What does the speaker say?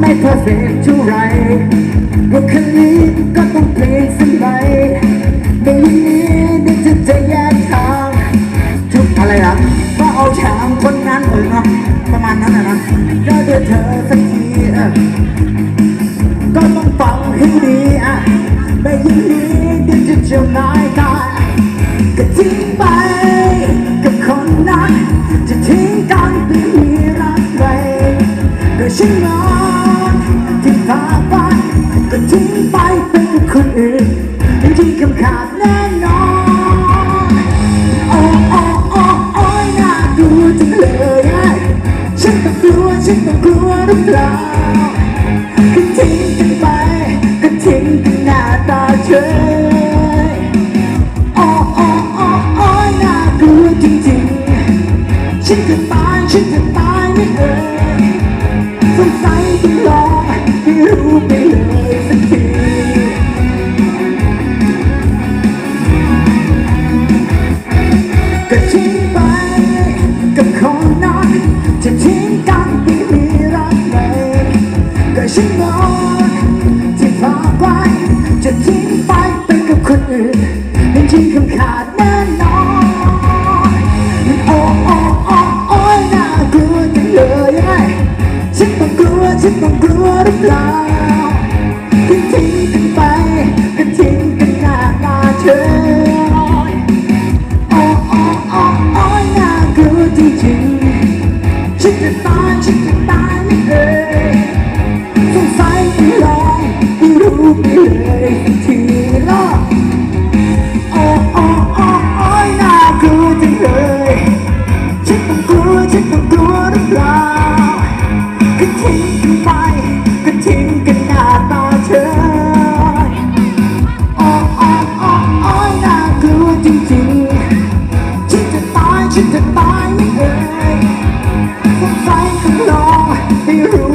ไม่เพอร์เฟกต์เท่าไรว่าคืนนี้ก็ต้องเปลี่ยนสักหน่อยไม่นี้เดี๋ยวจะจะแยกทางทุกอะไรนะก็เอาชมป์คนนั้นเออเนาะประมาณนั้นนะนะก็เดี๋ยวเธอสักทีเออก็ต้องฟังให้ดีอะไม่ย่นี้เดี๋ยวจะเจะนายตา ฉันนอนที่พาไปก็ทิ้งไปเป็นคนอื่นเป็นที่คำขาดแน่นอนโอ้โอ้โอ้โอ้ยน่ากลัวจังเลยฉันต้องกลัวฉันต้องกลัวหรือเปล่าก็ทิ้งกันไปก็ทิ้งกันหน้าตาเฉยโอ้โอ้โอ้โอ้ยน่ากลัวจริงๆฉันจะตายฉันจะตาย จะทิ้งไปไปกับคนอื่นเป็นที่คำขาดแน่นอนโอ้โอ้โอ้โอ้น่ากลัวจังเลยไอ้ฉันต้องกลัวฉันต้องกลัวหรือเปล่าที่ทิ้งกันไปก็ทิ้งกันหน้าตาเฉยโอ้โอ้โอ้โอ้น่ากลัวจริงๆฉันจะตายฉันจะตายไม่เอ่ยสงสัยต้องลอง เลยสักทีละโอ้โอ้โอ้โอ้ยน่ากลัวจังเลยฉันต้องกลัวฉันต้องกลัวหรือเปล่าก็ทิ้งกันไปก็ทิ้งกันหน้าตาเฉยโอ้โอ้โอ้โอ้ยน่ากลัวจริงๆฉันจะตายฉันจะตายไม่เอ่ยสงสัยต้องล